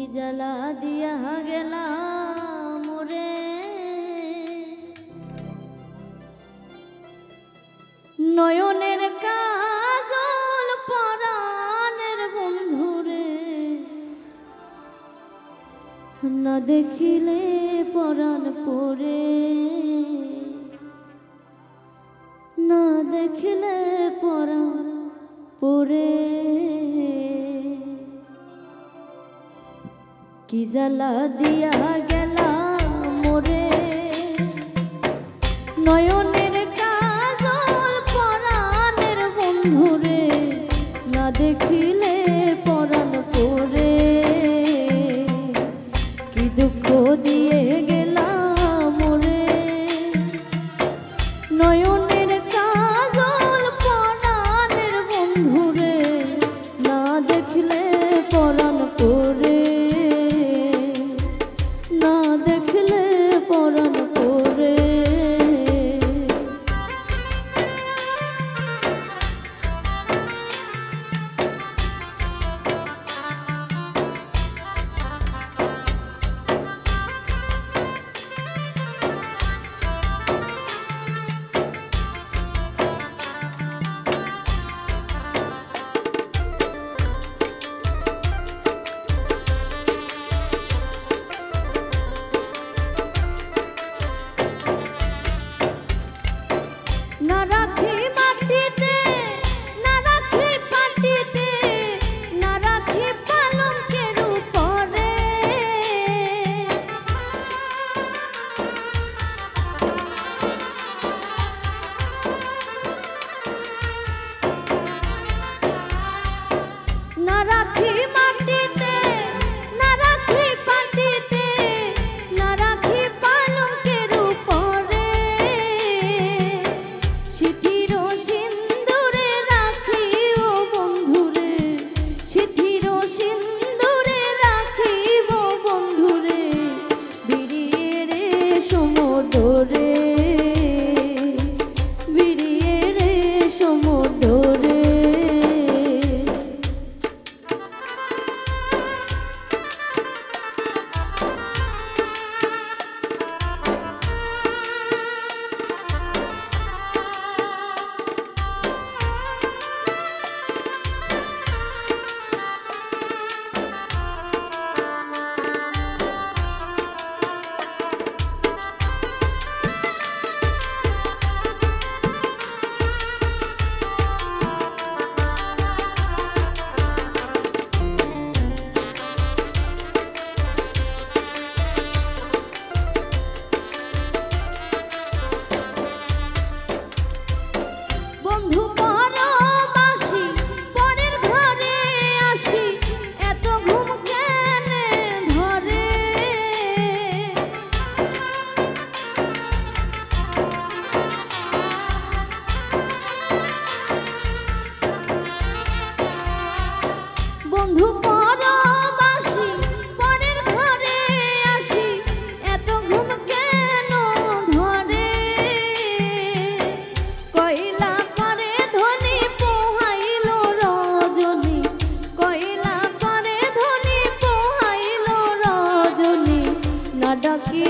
কি জ্বালা দিয়া গেলা মোরে নয়নের কাজল পরানের বন্ধুরে না দেখিলে পরাণ পরে। কি জ্বালা দিয়া গেলাম মোরে নয়নে Thank you.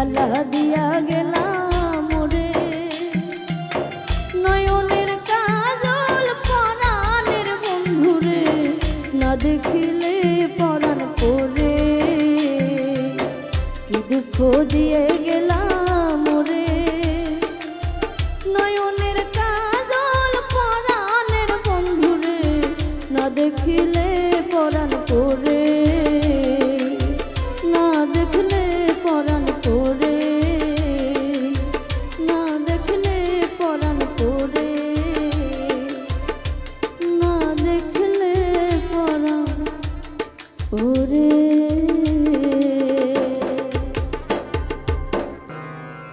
জ্বালা দিয়া গেলাম রে নয়নের কাজল পরাণের বন্ধুরে না দেখিলে পরাণ করে দুঃখ দিয়ে গেলাম রে নয়নের কাজল পরাণের বন্ধুরে না দেখিলে পরাণ করে